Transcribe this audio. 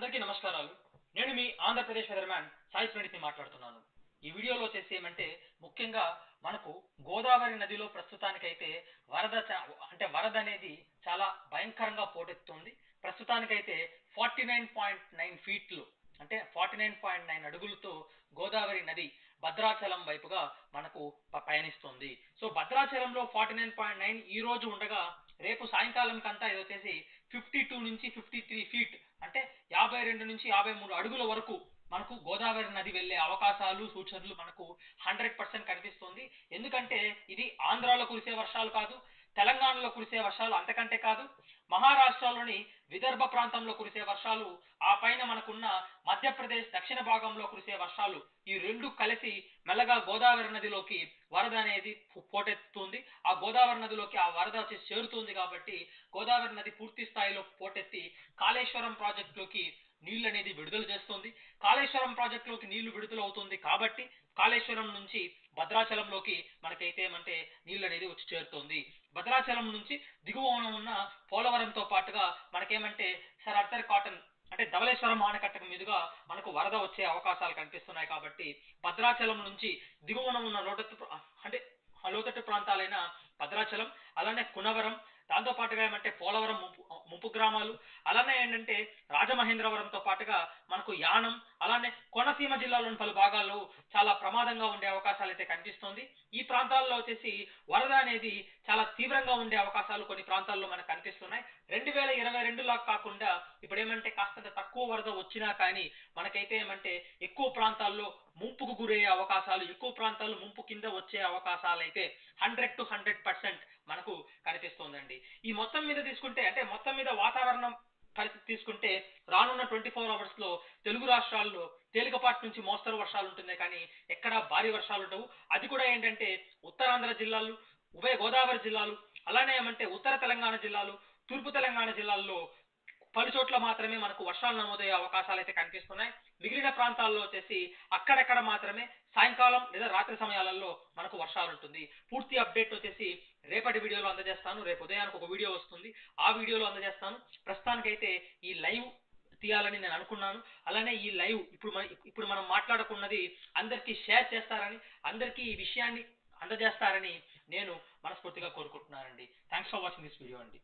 అందరికీ నమస్కారాలు. నేను మీ ఆంధ్రప్రదేశ్ వెదర్మ్యాన్ సాయి ప్రణీత్ని మాట్లాడుతున్నాను. ఈ వీడియోలో వచ్చేసి ఏమంటే ముఖ్యంగా మనకు గోదావరి నదిలో ప్రస్తుతానికైతే వరద అంటే వరద అనేది చాలా భయంకరంగా పోటెత్తుంది. ప్రస్తుతానికైతే ఫార్టీ నైన్ పాయింట్ నైన్ ఫీట్లు అంటే ఫార్టీ నైన్ పాయింట్ నైన్ అడుగులతో గోదావరి నది భద్రాచలం వైపుగా మనకు పయనిస్తుంది. సో భద్రాచలంలో ఫార్టీ నైన్ పాయింట్ నైన్ ఈ రోజు ఉండగా రేపు సాయంకాలం కంతా ఇది వచ్చేసి ఫిఫ్టీ టూ నుంచి ఫిఫ్టీ త్రీ ఫీట్ యాభై రెండు నుంచి యాభై మూడు అడుగుల వరకు మనకు గోదావరి నది వెళ్ళే అవకాశాలు సూచనలు మనకు హండ్రెడ్ పర్సెంట్ కనిపిస్తుంది. ఎందుకంటే ఇది ఆంధ్రాలో కురిసే వర్షాలు కాదు తెలంగాణలో కురిసే వర్షాలు అంతకంటే కాదు మహారాష్ట్రలోని విదర్భ ప్రాంతంలో కురిసే వర్షాలు ఆ పైన మనకున్న మధ్యప్రదేశ్ దక్షిణ భాగంలో కురిసే వర్షాలు ఈ రెండు కలిసి మెల్లగా గోదావరి నదిలోకి వరద అనేది పోటెత్తుతుంది. ఆ గోదావరి నదిలోకి ఆ వరద వచ్చి చేరుతుంది కాబట్టి గోదావరి నది పూర్తి స్థాయిలో పోటెత్తి కాళేశ్వరం ప్రాజెక్టులోకి నీళ్ళు అనేది విడుదల చేస్తుంది. కాళేశ్వరం ప్రాజెక్టులోకి నీళ్ళు విడుదల అవుతుంది కాబట్టి కాళేశ్వరం నుంచి భద్రాచలంలోకి మనకైతే ఏమంటే నీళ్ళు అనేది వచ్చి చేరుతుంది. భద్రాచలం నుంచి దిగువన ఉన్న పోలవరంతో పాటుగా మనకేమంటే సర్ అర్థర్ కాటన్ అంటే ధవలేశ్వరం ఆనకట్టకు మీదుగా మనకు వరద వచ్చే అవకాశాలు కనిపిస్తున్నాయి కాబట్టి భద్రాచలం నుంచి దిగువన ఉన్న లోతట్టు అంటే లోతట్టు ప్రాంతాలైన భద్రాచలం అలానే కునవరం దాంతో పాటుగా ఏమంటే పోలవరం ముప్పు గ్రామాలు. అలానే ఏంటంటే రాజమహేంద్రవరంతో పాటుగా మనకు యానం అలానే కోనసీమ జిల్లాలోని పలు భాగాల్లో చాలా ప్రమాదంగా ఉండే అవకాశాలు అయితే కనిపిస్తోంది. ఈ ప్రాంతాల్లో వచ్చేసి వరద అనేది చాలా తీవ్రంగా ఉండే అవకాశాలు కొన్ని ప్రాంతాల్లో మనకు కనిపిస్తున్నాయి. రెండు వేల ఇరవై రెండులా కాకుండా ఇప్పుడు ఏమంటే కాస్తంత తక్కువ వరద వచ్చినా కానీ మనకైతే ఏమంటే ఎక్కువ ప్రాంతాల్లో ముంపుకు గురయ్యే అవకాశాలు ఎక్కువ ప్రాంతాలు ముంపు కింద వచ్చే అవకాశాలు అయితే హండ్రెడ్ టు హండ్రెడ్ పర్సెంట్ మనకు కనిపిస్తోందండి. ఈ మొత్తం మీద తీసుకుంటే అంటే మొత్తం మీద వాతావరణం పరిస్థితి తీసుకుంటే రానున్న ట్వంటీ ఫోర్ అవర్స్లో తెలుగు రాష్ట్రాల్లో తేలికపాటి నుంచి మోస్తరు వర్షాలు ఉంటున్నాయి కానీ ఎక్కడా భారీ వర్షాలు ఉండవు అది కూడా ఏంటంటే ఉత్తరాంధ్ర జిల్లాలు ఉభయ గోదావరి జిల్లాలు అలానే ఏమంటే ఉత్తర తెలంగాణ జిల్లాలు తూర్పు తెలంగాణ జిల్లాల్లో పలు చోట్ల మాత్రమే మనకు వర్షాలు నమోదయ్యే అవకాశాలు అయితే కనిపిస్తున్నాయి. మిగిలిన ప్రాంతాల్లో వచ్చేసి అక్కడక్కడ మాత్రమే సాయంకాలం లేదా రాత్రి సమయాలలో మనకు వర్షాలు ఉంటుంది పూర్తి అప్డేట్ వచ్చేసి రేపటి వీడియోలో అందజేస్తాను. రేపు ఉదయానికి ఒక వీడియో వస్తుంది. ఆ వీడియోలో అందజేస్తాను. ప్రస్తుతానికైతే ఈ లైవ్ తీయాలని నేను అనుకున్నాను. అలానే ఈ లైవ్ ఇప్పుడు మన ఇప్పుడు మనం మాట్లాడుకున్నది అందరికీ షేర్ చేస్తారని అందరికీ ఈ విషయాన్ని అందజేస్తారని నేను మనస్ఫూర్తిగా కోరుకుంటున్నానండి. Thanks for watching this video అండి.